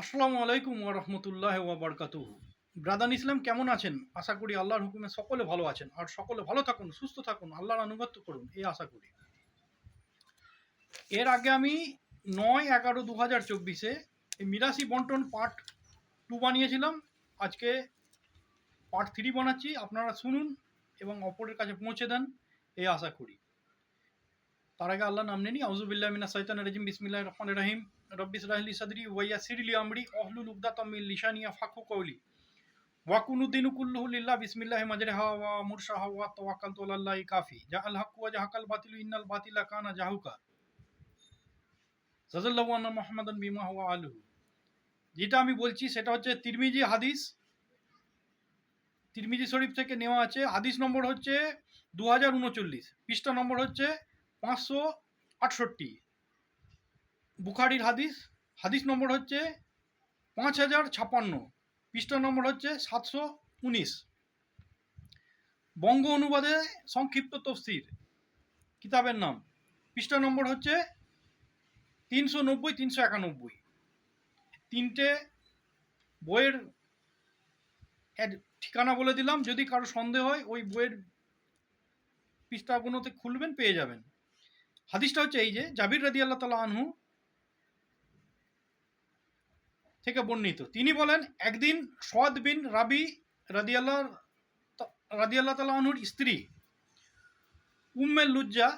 আসসালামু আলাইকুম ওয়া রাহমাতুল্লাহি ওয়া বারাকাতুহু। ব্রাদান ইসলাম, কেমন আছেন? আশা করি আল্লাহর হুকুমে সকলে ভালো আছেন। আর সকলে ভালো থাকুন, সুস্থ থাকুন, আল্লাহর আনুগত্য করুন, এই আশা করি। এর আগে আমি নয় এগারো দু হাজার চব্বিশে এই মিরাসি বন্টন পার্ট টু বানিয়েছিলাম। আজকে পার্ট থ্রি বানাচ্ছি। আপনারা শুনুন এবং অপরের কাছে পৌঁছে দেন, এই আশা করি। তার আগে আল্লাহ নাম নেনি আউজুবিল্লাহ মিনা সাইতান রাজিম। বিসমিল্লাহ রহমান রহিম। রব্বিস রাহলি সাদরি ওয়াইয়া সিরলি আমরি অহলুল উকদাতাম মিন লিসানিয়া ফাকু কওলি ওয়াকুনুদ্দিন কুল্লুহু লিল্লাহ বিসমিল্লাহি মাজরিহা ওয়া মুরসাহা ওয়া তাওয়াক্কালতু আলাল্লাহি কাফি জাআল হাক্কু ওয়া জাহাকাল বাতিলু ইন্নাল বাতিলা কানা জাহুকা জাযাল্লাহু আন্না মুহাম্মাদান বিমা ওয়া আলুহু যেটা আমি বলছি সেটা হচ্ছে তিরমিজি হাদিস তিরমিজি শরীফ থেকে নেওয়া আছে। হাদিস নম্বর হচ্ছে দু হাজার উনচল্লিশ। পৃষ্ঠা নম্বর হচ্ছে পাঁচশো আটষট্টি। বুখারির হাদিস হাদিস নম্বর হচ্ছে পাঁচ হাজার ছাপান্ন পৃষ্ঠা নম্বর হচ্ছে সাতশো উনিশ। বঙ্গ অনুবাদে সংক্ষিপ্ত তফসির, কিতাবের নাম। পৃষ্ঠা নম্বর হচ্ছে তিনশো নব্বই, তিনশো একানব্বই। তিনটে বইয়ের ঠিকানা বলে দিলাম, যদি কারও সন্দেহ হয়, ওই বইয়ের পৃষ্ঠাগুলোতে খুলবেন, পেয়ে যাবেন। হাদিসটা হচ্ছে এই যে, জাবির রাদি আল্লাহ তালা আনহু থেকে বর্ণিত। তিনি বলেন, একদিন সদ বিন রাবি রাদিয়াল্লাহ রাদিয়াল্লাহ তালা আনহুর স্ত্রী উম্মেল লুজ্জা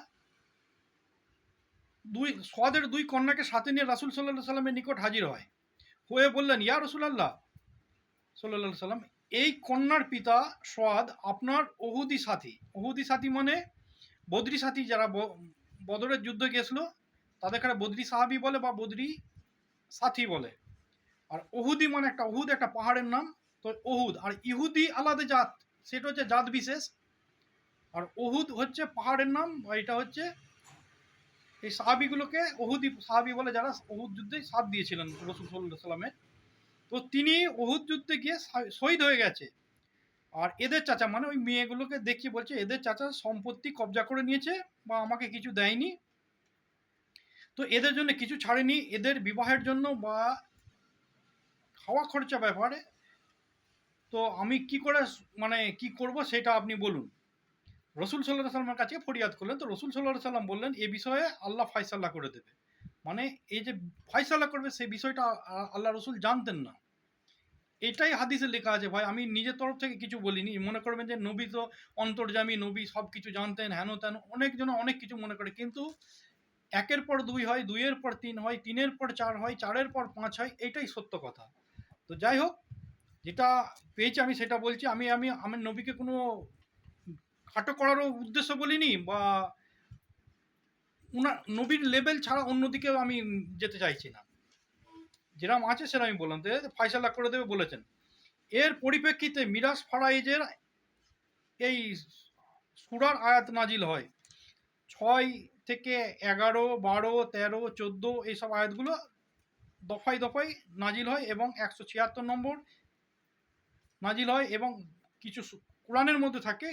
দুই সদের দুই কন্যাকে সাথে নিয়ে রাসুল সাল্লাহ সাল্লামের নিকট হাজির হয়। হয়ে বললেন, ইয়া রসুলাল্লাহ সাল্লাহ সাল্লাম, এই কন্যার পিতা সোয়াদ আপনার ওহুদি সাথী। ওহুদি সাথী মানে বদরি সাথী যারা বদরের যুদ্ধে গেছিল তাদের বদরি সাহাবি বলে বা বদরি সাথী বলে। আর ওহুদি মানে একটা ওহুদ একটা পাহাড়ের নাম, তো ওহুদ আর ইহুদি আলাদা জাত, সেটা হচ্ছে জাত বিশেষ। আর ওহুদ হচ্ছে পাহাড়ের নাম এটা হচ্ছে এই সাহাবিগুলোকে ওহুদি সাহাবি বলে যারা ওহুদ যুদ্ধে সাথ দিয়েছিলেন রসুল সাল্লাহ সাল্লামের তো তিনি ওহুদ যুদ্ধে গিয়ে শহীদ হয়ে গেছে। আর এদের চাচা মানে ওই মেয়েগুলোকে দেখিয়ে বলছে, এদের চাচা সম্পত্তি কবজা করে নিয়েছে বা আমাকে কিছু দেয়নি। তো এদের জন্য কিছু ছাড়েনি। এদের বিবাহের জন্য বা খাওয়া খরচা ব্যাপারে। তো আমি কি করে মানে কি করব সেটা আপনি বলুন। রসুল সাল্লাহ সাল্লামের কাছে ফরিয়াদ করলেন। তো রসুল সাল্লাহ সাল্লাম বললেন, এ বিষয়ে আল্লাহ ফাইসাল্লাহ করে দেবে। মানে এই যে ফাইসাল্লাহ করবে সেই বিষয়টা আল্লাহ রসুল জানতেন না। এটাই হাদিসে লেখা আছে, ভাই, আমি নিজের তরফ থেকে কিছু বলিনি। মনে করবেন যে নবী তো অন্তর্জামী নবী সব কিছু জানতেন, হেন তেন, অনেকজন, অনেক কিছু মনে করে। কিন্তু একের পর দুই হয়, দুইয়ের পর তিন হয়, তিনের পর চার হয়, চারের পর পাঁচ হয়, এটাই সত্য কথা। তো যাই হোক, যেটা পেয়েছি আমি সেটা বলছি। আমি আমি আমার নবীকে কোনো খাটো করারও উদ্দেশ্য বলিনি বা উনার, নবীর লেভেল ছাড়া অন্যদিকে আমি যেতে চাইছি না। যেরকম আছে সেটা আমি বললাম। তো ফাইসাল্লা করে দেবে বলেছেন। এর পরিপ্রেক্ষিতে মিরাজ ফারাইজের এই সুরার আয়াত নাজিল হয়। ছয় থেকে এগারো, বারো, তেরো, চোদ্দ, এইসব আয়াতগুলো দফায় দফায় নাজিল হয় এবং একশো ছিয়াত্তর নম্বর নাজিল হয় এবং কিছু কোরআনের মধ্যে থাকে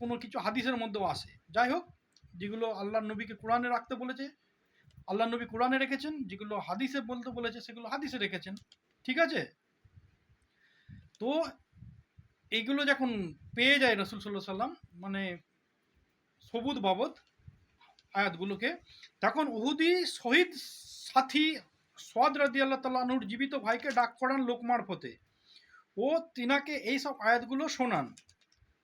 কোনো কিছু হাদিসের মধ্যেও আসে। যাই হোক, যেগুলো আল্লাহ নবীকে কোরআনে রাখতে বলেছে আল্লাহ নবী কোরআনে রেখেছেন, যেগুলো হাদিসে বলতে বলেছে, সেগুলো হাদিসে রেখেছেন। ঠিক আছে? তো এইগুলো যখন পেয়ে যায় রসুল সাল্লাহ সাল্লাম মানে সবুজ বাবদ আয়াতগুলোকে, তখন উহুদি শহীদ সাথী সোয়াদ রাদি তাল্লাহনুর জীবিত ভাইকে ডাক করান লোক মারফতে ও তিনাকে এইসব আয়াতগুলো শোনান।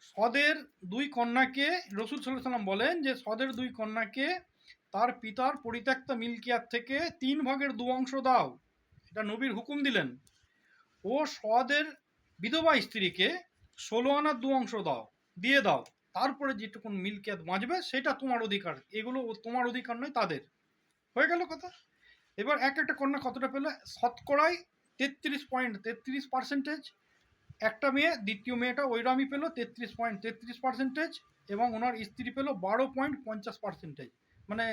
সদের দুই কন্যাকে রসুল সাল্লাহ সাল্লাম বলেন যে সদের দুই কন্যাকে তার পিতার পরিত্যক্ত মিল্কিয়াত থেকে তিন ভাগের দু অংশ দাও। এটা নবীর হুকুম দিলেন। ও সদের বিধবা স্ত্রীকে ষোলো আনার দু অংশ দাও, দিয়ে দাও। তারপরে যেটুকুন মিল্কিয়াত বাঁচবে, সেটা তোমার অধিকার। এগুলো তোমার অধিকার নয়, তাদের। হয়ে গেল কথা? এবার এক একটা কন্যা কতটা পেলে? শতকরায় তেত্রিশ পয়েন্ট তেত্রিশ পার্সেন্টেজ একটা মেয়ে, দ্বিতীয় মেয়েটা ওইরামই পেল তেত্রিশ পয়েন্ট তেত্রিশ পার্সেন্টেজ এবং ওনার স্ত্রী পেল বারো পয়েন্ট পঞ্চাশ পার্সেন্টেজ মানে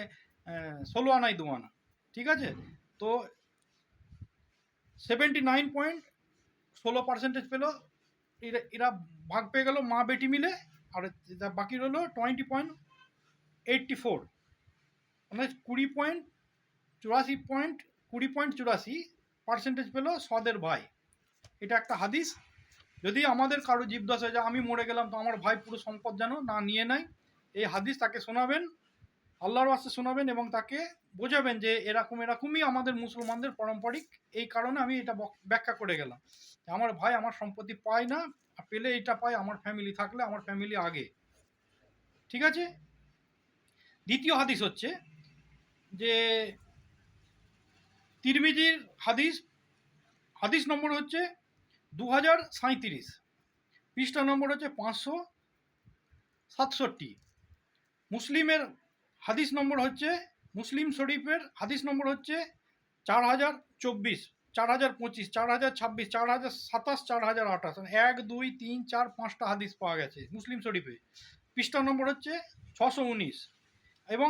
ষোলো আনাই দু আনা। ঠিক আছে? তো সেভেন্টি নাইন পয়েন্ট ষোলো পার্সেন্টেজ পেল। এরা এরা ভাগ পেয়ে গেল মা বেটি মিলে। আর বাকি রইল টোয়েন্টি পয়েন্ট এইটটি ফোর মানে কুড়ি পয়েন্ট চুরাশি পয়েন্ট কুড়ি পয়েন্ট চুরাশি পার্সেন্টেজ পেল সদের ভাই। এটা একটা হাদিস। যদি আমাদের কারও জীবদশা যে আমি মরে গেলাম, তো আমার ভাই পুরো সম্পদ যেন না নিয়ে নেয়। এই হাদিস তাকে শোনাবেন, আল্লাহর বাস্তে শোনাবেন এবং তাকে বোঝাবেন যে এরকম এরকমই আমাদের মুসলমানদের পারম্পরিক। এই কারণে আমি এটা ব্যাখ্যা করে গেলাম। আমার ভাই আমার সম্পত্তি পায় না পেলে এটা পায় আমার ফ্যামিলি থাকলে আমার ফ্যামিলি আগে। ঠিক আছে? দ্বিতীয় হাদিস হচ্ছে যে তিরমিজির হাদিস হাদিস নম্বর হচ্ছে দু হাজার সাঁইত্রিশ। পৃষ্ঠা নম্বর হচ্ছে পাঁচশো সাতষট্টি। মুসলিমের হাদিস নম্বর হচ্ছে, মুসলিম শরীফের হাদিস নম্বর হচ্ছে চার হাজার চব্বিশ, চার হাজার পঁচিশ, চার হাজার ছাব্বিশ, চার হাজার সাতাশ, চার হাজার আঠাশ। এক, দুই, তিন, চার, পাঁচটা হাদিস পাওয়া গেছে মুসলিম শরীফে। পৃষ্ঠা নম্বর হচ্ছে ছশো উনিশ। এবং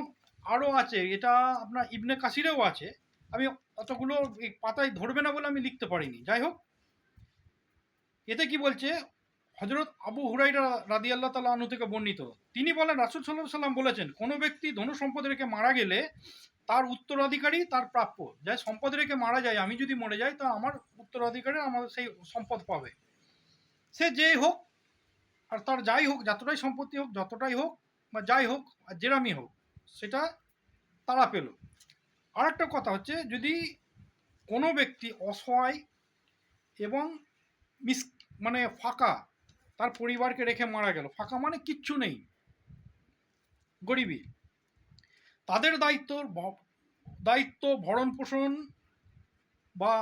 আরও আছে, এটা আপনার ইবনে কাসিরেও আছে। আমি অতগুলো পাতায় ধরবে না বলে আমি লিখতে পারিনি। যাই হোক, এতে কি বলছে হজরত আবু হুরাইরা রাদি আল্লাহ তালা আনু থেকে বর্ণিত। তিনি বলেন, রাসুল সাল্লাহ সাল্লাম বলেছেন, কোনো ব্যক্তি ধনু সম্পদ রেখে মারা গেলে তার উত্তরাধিকারী তার প্রাপ্য। যাই সম্পদ রেখে মারা যায়, আমি যদি মরে যাই, তা আমার উত্তরাধিকারী আমার সেই সম্পদ পাবে। সে যেই হোক, আর তার যাই হোক, যতটাই সম্পত্তি হোক, যতটাই হোক বা যাই হোক, আর যেরামই হোক, সেটা তারা পেল। আর একটা কথা হচ্ছে, যদি কোনো ব্যক্তি অসহায় এবং মিস মানে ফাঁকা, তার পরিবারকে রেখে মারা গেল, ফাঁকা মানে কিচ্ছু নেই, গরিবী, তাদের দায়িত্ব দায়িত্ব ভরণ পোষণ বা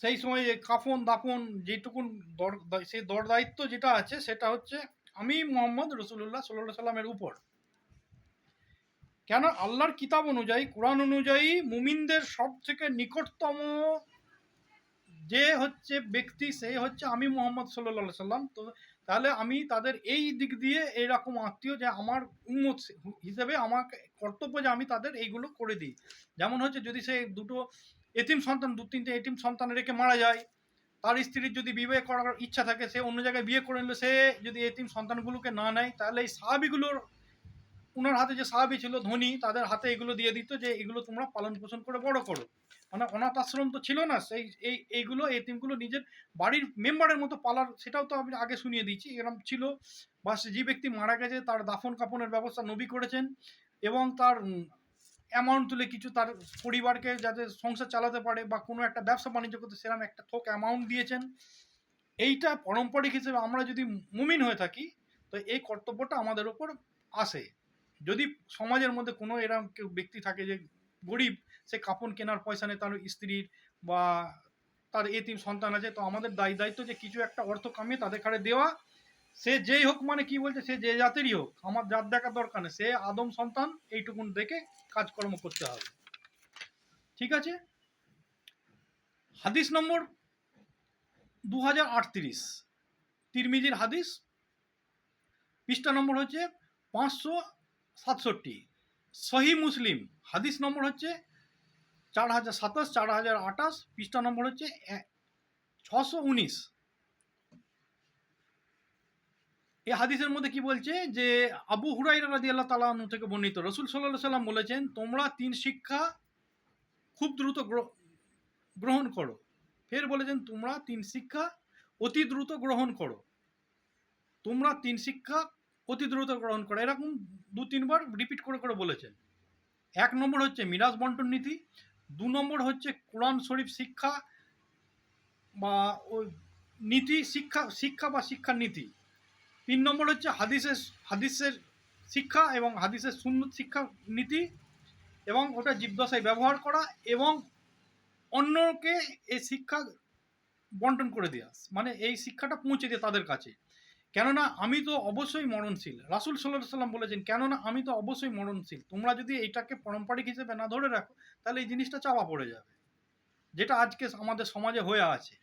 সেই সময় যে কাফন, দাফন যেটুকুন দর সেই দর দায়িত্ব যেটা আছে, সেটা হচ্ছে আমি মোহাম্মদ রসুল্লাহ সাল্লাহ সাল্লামের উপর। কেন আল্লাহর কিতাব অনুযায়ী, কোরআন অনুযায়ী মুমিনদের সব থেকে নিকটতম যে হচ্ছে ব্যক্তি, সে হচ্ছে আমি মোহাম্মদ সাল্লাহ সাল্লাম তো তাহলে আমি তাদের এই দিক দিয়ে এইরকম আত্মীয় যে আমার উন্মত হিসেবে আমাকে কর্তব্য যে আমি তাদের এইগুলো করে দিই। যেমন হচ্ছে যদি সে দুটো এতিম সন্তান, দু, তিনটে এতিম সন্তান রেখে মারা যায়, তার স্ত্রীর যদি বিয়ে করার ইচ্ছা থাকে, সে অন্য জায়গায় বিয়ে করে নিলে সে যদি এতিম সন্তানগুলোকে না নেয়, তাহলে এই সাহাবিগুলোর ওনার হাতে যে সাহাবি ছিল, ধনী, তাদের হাতে এগুলো দিয়ে দিত যে এগুলো তোমরা পালন পোষণ করে বড় করো। মানে অনাথ আশ্রম তো ছিল না, সেই, এই, এইগুলো এতিমগুলো নিজের বাড়ির মেম্বারের মতো পালার, সেটাও তো আমি আগে শুনিয়ে দিয়েছি। এরকম ছিল বা যে ব্যক্তি মারা গেছে, তার দাফন কাফনের ব্যবস্থা নবী করেছেন এবং তার অ্যামাউন্ট তুলে কিছু তার পরিবারকে যাতে সংসার চালাতে পারে বা কোনো একটা ব্যবসা বাণিজ্য করতে সেরকম একটা থোক অ্যামাউন্ট দিয়েছেন। এইটা পারম্পরিক হিসেবে আমরা যদি মুমিন হয়ে থাকি, তো এই কর্তব্যটা আমাদের ওপর আসে। যদি সমাজের মধ্যে কোনো এরকম কেউ ব্যক্তি থাকে যে গরিব, সে কাপড় কেনার পয়সা নেই, তার স্ত্রীর বা তার এতিম সন্তান আছে, তো আমাদের দায়ী দায়িত্ব যে কিছু একটা অর্থ কামিয়ে তাদের ঘাড়ে দেওয়া। সে যেই হোক মানে কি বলছে, সে যে জাতেরই হোক, আমার জাত দেখার দরকার নেই, সে আদম সন্তান এইটুকুন দেখে কাজকর্ম করতে হবে। ঠিক আছে? হাদিস নম্বর দু হাজার আটত্রিশ। তিরমিজির হাদিস। পৃষ্ঠা নম্বর হচ্ছে পাঁচশো সাতষট্টি। সহি মুসলিম। হাদিস নম্বর হচ্ছে চার হাজার সাতাশ, চার হাজার আঠাশ, পৃষ্ঠা নম্বর হচ্ছে ছশো উনিশ। এই হাদিসের মধ্যে কি বলছে যে, আবু হুরাইরা রাদি আল্লাহ তালা থেকে বর্ণিত রসুল সাল্লাহ সাল্লাম বলেছেন, তোমরা তিন শিক্ষা খুব দ্রুত গ্রহণ করো। ফের বলেছেন, তোমরা তিন শিক্ষা অতি দ্রুত গ্রহণ করো। তোমরা তিন শিক্ষা অতি দ্রুত গ্রহণ করো। এরকম দু, তিনবার রিপিট করে করে বলেছেন। এক নম্বর হচ্ছে মিরাজ বন্টন নীতি, দু নম্বর হচ্ছে কোরআন শরীফ শিক্ষা বা নীতি, শিক্ষা শিক্ষা বা শিক্ষার নীতি। তিন নম্বর হচ্ছে হাদিসের হাদিসের শিক্ষা এবং হাদিসের সুন্নত শিক্ষা নীতি এবং ওটা জীবদশায় ব্যবহার করা এবং অন্যকে এই শিক্ষা বন্টন করে দেওয়া মানে এই শিক্ষাটা পৌঁছে দিয়ে তাদের কাছে। কেননা আমি তো অবশ্যই মরণশীল। রাসুল সাল্লাহ সাল্লাম বলেছেন, কেননা আমি তো অবশ্যই মরণশীল। তোমরা যদি এইটাকে পারম্পরিক হিসেবে না ধরে রাখো, তাহলে এই জিনিসটা চাপা পড়ে যাবে, যেটা আজকে আমাদের সমাজে হয়ে আছে।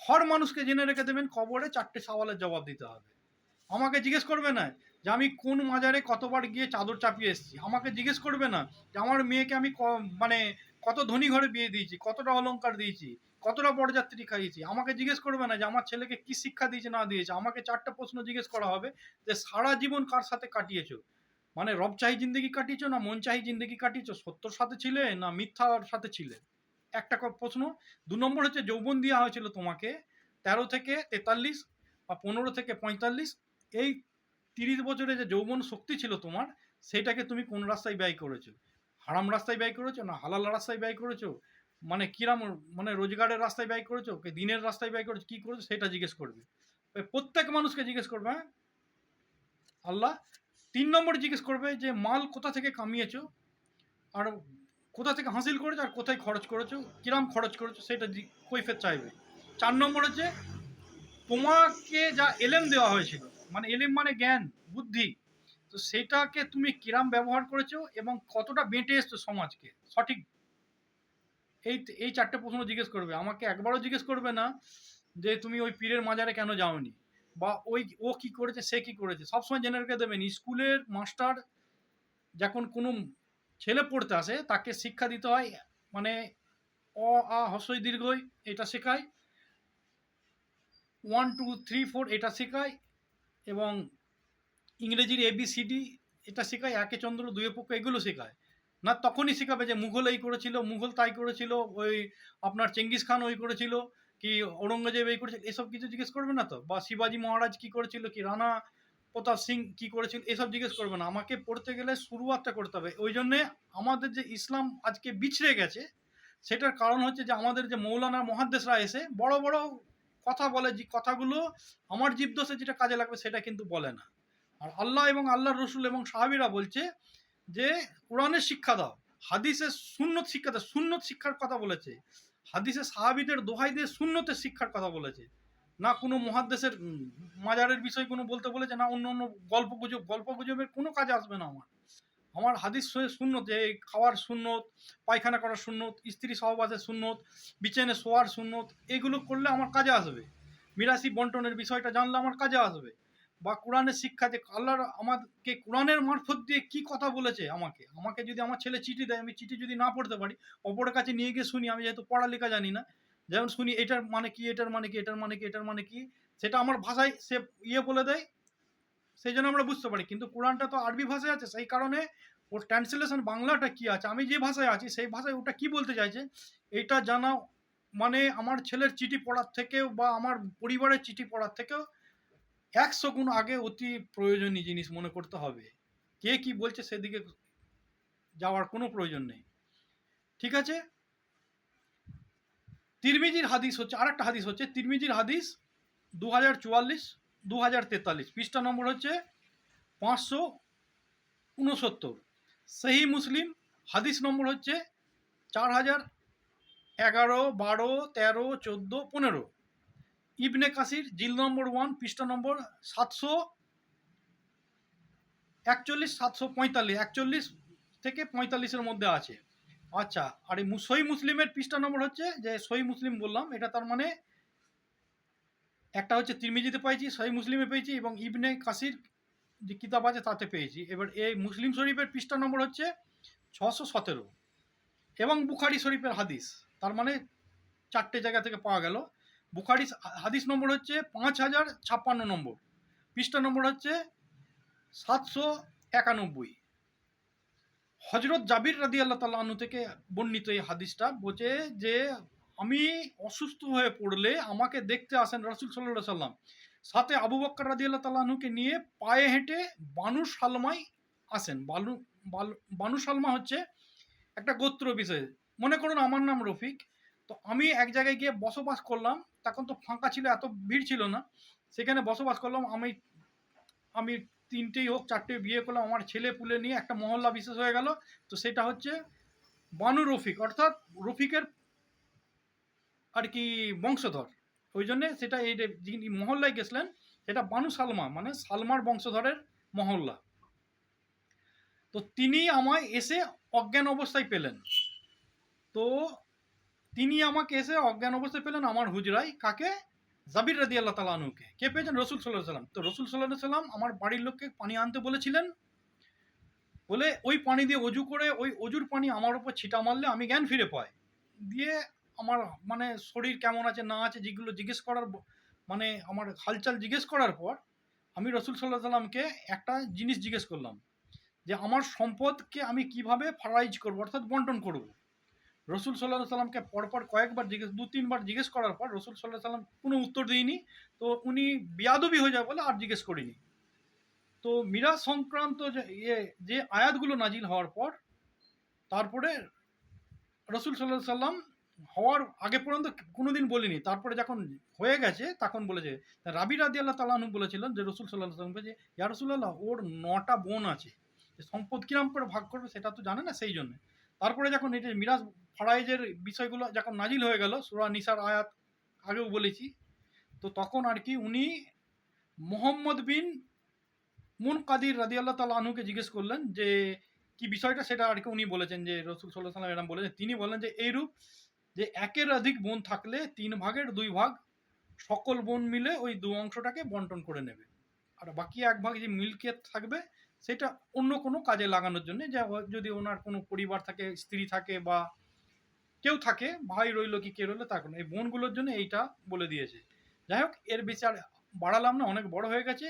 হর মানুষকে জেনে রেখে দেবেন, কবরে চারটে সওয়ালের জবাব দিতে হবে। আমাকে জিজ্ঞেস করবে না যে আমি কোন মাজারে কতবার গিয়ে চাদর চাপিয়ে এসেছি। আমাকে জিজ্ঞেস করবে না যে আমার মেয়েকে আমি মানে কত ধনী ঘরে বিয়ে দিয়েছি, কতটা অলংকার দিয়েছি, কতটা বরযাত্রী খাইয়েছি, আমাকে জিজ্ঞেস করবে না যে আমার ছেলেকে কি শিক্ষা দিয়েছে, না দিয়েছে, আমাকে চারটা প্রশ্ন জিজ্ঞেস করা হবে যে সারা জীবন কার সাথে কাটিয়েছো? মানে রব চাহি জিন্দগি কাটিয়েছো না মন চাহি জিন্দগি কাটিয়েছো? সত্যর সাথে ছিলে না মিথ্যার সাথে ছিলে? একটা প্রশ্ন। দু নম্বর হচ্ছে যৌবন দেওয়া হয়েছিল তোমাকে তেরো থেকে তেতাল্লিশ বা পনেরো থেকে পঁয়তাল্লিশ। এই তিরিশ বছরে যে যৌবন শক্তি ছিল তোমার, সেটাকে তুমি কোন রাস্তায় ব্যয় করেছ? হারাম রাস্তায় ব্যয় করেছ না হালাল রাস্তায় ব্যয় করেছ? মানে কিরাম মানে রোজগারের রাস্তায় ব্যয় করেছ? কি দিনের রাস্তায় ব্যয় করেছ? কি করেছ? সেটা জিজ্ঞেস করবে। প্রত্যেক মানুষকে জিজ্ঞেস করবে হ্যাঁ? আল্লাহ তিন নম্বর জিজ্ঞেস করবে যে, মাল কোথা থেকে কামিয়েছো? আর কোথা থেকে হাসিল করেছ? আর কোথায় খরচ করেছ? কিরাম খরচ করেছ? সেটা কৈফিয়ত চাইবে। চার নম্বর হচ্ছে, তোমাকে যা এলেম দেওয়া হয়েছিল মানে এলেম মানে জ্ঞান, বুদ্ধি তো সেটাকে তুমি কিরাম ব্যবহার করেছ এবং কতটা বেঁটে এসছো সমাজকে? সঠিক? এই এই চারটে প্রশ্ন জিজ্ঞেস করবে। আমাকে একবারও জিজ্ঞেস করবে না যে তুমি ওই পীরের মাজারে কেন যাওনি? বা ওই, ও কি করেছে, সে কি করেছে? সবসময় জেনে রেখে দেবেন, স্কুলের মাস্টার যখন কোনো ছেলে পড়তে আসে, তাকে শিক্ষা দিতে হয় মানে অ, আ, হস্যই, দীর্ঘই, এটা শেখায়। ওয়ান, টু, থ্রি, ফোর, এটা শেখায় এবং ইংরেজির এবিসিডি এটা শেখায়, একে চন্দ্র, দুয়ে পক্ষ, এগুলো শেখায়। না, তখনই শেখাবে যে মুঘল এই করেছিল, মুঘল তাই করেছিল, ওই আপনার চেঙ্গিস খান ওই করেছিল, কি ঔরঙ্গজেব এই করেছিল, এসব কিছু জিজ্ঞেস করবে না তো? বা শিবাজি মহারাজ কি করেছিল, কি রানা প্রতাপ সিং কি করেছিল, এসব জিজ্ঞেস করবে না। আমাকে পড়তে গেলে শুরুয়াতটা করতে হবে। ওই জন্যে আমাদের যে ইসলাম আজকে বিছড়ে গেছে, সেটার কারণ হচ্ছে যে আমাদের যে মৌলানা মহাদ্দেশরা এসে বড় বড় কথা বলে, যে কথাগুলো আমার জীবদোষে যেটা কাজে লাগবে সেটা কিন্তু বলে না। আর আল্লাহ এবং আল্লাহ রসুল এবং সাহাবিরা বলছে যে কোরআনের শিক্ষা দাও হাদিসের সুন্নত শিক্ষা দাও সুন্নত শিক্ষার কথা বলেছে। হাদিসে সাহাবিদের দোহাই দিয়ে সুন্নতের শিক্ষার কথা বলেছে। না কোনো মহাদ্দেশের উম, মাজারের বিষয় কোনো বলতে বলেছে না অন্য অন্য গল্প গুজব গল্প গুজবের কোনো কাজ আসবে না আমার। আমার হাদিস সুন্নত যে খাওয়ার সুন্নত পায়খানা করার সুন্নত স্ত্রী সহবাসের সুন্নত বিছানে শোয়ার সুন্নত এগুলো করলে আমার কাজে আসবে। মিরাসি বন্টনের বিষয়টা জানলে আমার কাজে আসবে। বা কোরআনের শিক্ষা যে আল্লাহর আমাকে কোরআনের মারফত দিয়ে কি কথা বলেছে আমাকে? আমাকে যদি আমার ছেলে চিঠি দেয়, আমি চিঠি যদি না পড়তে পারি, অপরের কাছে নিয়ে গিয়ে শুনি, আমি যেহেতু পড়ালেখা জানি না, যেমন শুনি, এটার মানে কি, এটার মানে কি, এটার মানে কি, এটার মানে কি, সেটা আমার ভাষায় সে ইয়ে বলে দেয়, সেই জন্য আমরা বুঝতে পারি। কিন্তু কোরআনটা তো আরবি ভাষায় আছে, সেই কারণে ওর ট্রান্সলেশন বাংলাটা কি আছে, আমি যে ভাষায় আছি, সেই ভাষায় ওটা কি বলতে চাইছে, এটা জানা মানে আমার ছেলের চিঠি পড়ার থেকেও বা আমার পরিবারের চিঠি পড়ার থেকেও একশো গুণ আগে অতি প্রয়োজনীয় জিনিস মনে করতে হবে। কে কি বলছে সেদিকে যাওয়ার কোনো প্রয়োজন নেই। ঠিক আছে? তিরমিজির হাদিস হচ্ছে, আরেকটা হাদিস হচ্ছে, তিরমিজির হাদিস দু হাজার চুয়াল্লিশ দু হাজার তেতাল্লিশ, পৃষ্ঠা নম্বর হচ্ছে পাঁচশো উনসত্তর। সেই মুসলিম, হাদিস নম্বর হচ্ছে চার হাজার এগারো, বারো, তেরো, চোদ্দ, পনেরো। ইবনে কাসির, জিল নম্বর ওয়ান, পৃষ্ঠা নম্বর সাতশো একচল্লিশ, সাতশো পঁয়তাল্লিশ, একচল্লিশ থেকে পঁয়তাল্লিশের মধ্যে আছে। আচ্ছা আর এই মু- মুসলিমের পৃষ্ঠা নম্বর হচ্ছে যে সহি মুসলিম বললাম, এটা তার মানে একটা হচ্ছে তিরমিজিতে পেয়েছি সহি মুসলিমে পেয়েছি এবং ইবনে কাসির যে কিতাব আছে তাতে পেয়েছি। এবার এই মুসলিম শরীফের পৃষ্ঠা নম্বর হচ্ছে ছশো সতেরো এবং বুখারি শরীফের হাদিস। তার মানে চারটে জায়গা থেকে পাওয়া গেল। বুখারি হাদিস নম্বর হচ্ছে পাঁচ হাজার ছাপ্পান্ন নম্বর। পৃষ্ঠা নম্বর হচ্ছে সাতশো একানব্বই। হজরত জাবির রাদি আল্লাহ তাল্লাহ আনু থেকে বর্ণিত এই হাদিসটা বলছে যে, আমি অসুস্থ হয়ে পড়লে আমাকে দেখতে আসেন রাসুল সাল্লাহ সাল্লাম। সাথে আবু বক্কর রাদি আল্লাহ তাল্লাহনুকে নিয়ে পায়ে হেঁটে বানু সালমাই আসেন। বালু, বানু সালমা হচ্ছে একটা গোত্র বিষয়। মনে করুন আমার নাম রফিক। তো আমি এক জায়গায় গিয়ে বসবাস করলাম তখন তো ফাঁকা ছিল, এত ভিড় ছিল না। সেখানে বসবাস করলাম, আমি আমি তিনটেই হোক, চারটে বিয়ে করলাম, আমার ছেলে পুলে নিয়ে একটা মহল্লা বিশেষ হয়ে গেল। তো সেটা হচ্ছে বানু রফিক, অর্থাৎ রফিকের আর কি বংশধর। ওই জন্যে সেটা এই যিনি মহল্লায় গেছিলেন, সেটা বানু সালমা মানে সালমার বংশধরের মহল্লা। তো তিনি আমায় এসে অজ্ঞান অবস্থায় পেলেন। তো তিনি আমাকে এসে অজ্ঞান অবস্থায় পেলেন আমার হুজরাই। কাকে? জাবির রাদি আল্লাহ তালানুকে কে পেয়েছেন? রসুল সাল্লাহ সাল্লাম তো রসুল সাল্লাহ সাল্লাম আমার বাড়ির লোককে পানি আনতে বলেছিলেন। বলে ওই পানি দিয়ে অজু করে, ওই অজুর পানি আমার উপর ছিটা মারলে আমি জ্ঞান ফিরে পাই। দিয়ে আমার মানে শরীর কেমন আছে, না আছে যেগুলো জিজ্ঞেস করার মানে আমার হালচাল জিজ্ঞেস করার পর আমি রসুল সাল্লাহ সাল্লামকে একটা জিনিস জিজ্ঞেস করলাম যে আমার সম্পদকে আমি কীভাবে ফারাইজ করব, অর্থাৎ বন্টন করব? রসুল সাল্লাহ সাল্লামকে পরপর কয়েকবার জিজ্ঞেস, দু, তিনবার জিজ্ঞেস করার পর রসুল সাল্লাহ সাল্লাম কোনো উত্তর দিইনি। তো উনি বিয়াদবি হয়ে যায় বলে আর জিজ্ঞেস করিনি। তো মিরাজ সংক্রান্ত যে ইয়ে যে আয়াতগুলো নাজিল হওয়ার পর তারপরে রসুল সাল্লাহ সাল্লাম হওয়ার আগে পর্যন্ত কোনোদিন বলিনি। তারপরে যখন হয়ে গেছে, তখন বলেছে, রাবি রাদি আল্লাহ তালাহনু বলেছিলেন যে রসুল সাল্লাহ সাল্লামকে যে, ইয়া রসুল্লাহ ওর নটা বোন আছে। সম্পদ কিরাম করে ভাগ করবে সেটা তো জানে না সেই জন্য। তারপরে যখন যে মিরাজ ফারাইজের বিষয়গুলো যখন নাজিল হয়ে গেল, সুরা নিসার আয়াত আগেও বলেছি, তো তখন আর কি উনি মোহাম্মদ বিন মুন কাদির রাদি আল্লাহ তাল আনহুকে জিজ্ঞেস করলেন যে, কি বিষয়টা? সেটা আর কি উনি বলেছেন যে, রসুল সাল্লাহ সাল্লাম এরম বলেছেন। তিনি বলেন যে, এইরূপ যে একের অধিক বোন থাকলে তিন ভাগের দুই ভাগ সকল বোন মিলে ওই দু অংশটাকে বন্টন করে নেবে। আর বাকি এক ভাগ যে মিল্কিয়াত থাকবে সেটা অন্য কোনো কাজে লাগানোর জন্য, যে যদি ওনার কোনো পরিবার থাকে, স্ত্রী থাকে বা কেউ থাকে, ভাই রইল কি, কে রইল, তা এই বোনগুলোর জন্য এইটা বলে দিয়েছে। যাই হোক, এর বিচার বাড়ালাম না অনেক বড় হয়ে গেছে।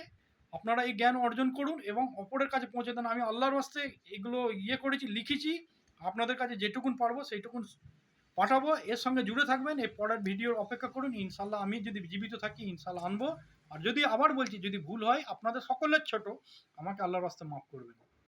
আপনারা এই জ্ঞান অর্জন করুন এবং অপরের কাছে পৌঁছে দেন। আমি আল্লাহর বাস্তে এগুলো ইয়ে করেছি, লিখেছি। আপনাদের কাছে যেটুকুন পারব, সেইটুকুন পাঠাবো। এর সঙ্গে জুড়ে থাকবেন। এই পরের ভিডিওর অপেক্ষা করুন। ইনশাল্লাহ আমি যদি জীবিত থাকি ইনশাল্লাহ আনব। আর যদি আবার বলছি, যদি ভুল হয়, আপনাদের সকলের ছোট, আমাকে আল্লাহর রাস্তায় মাফ করবেন।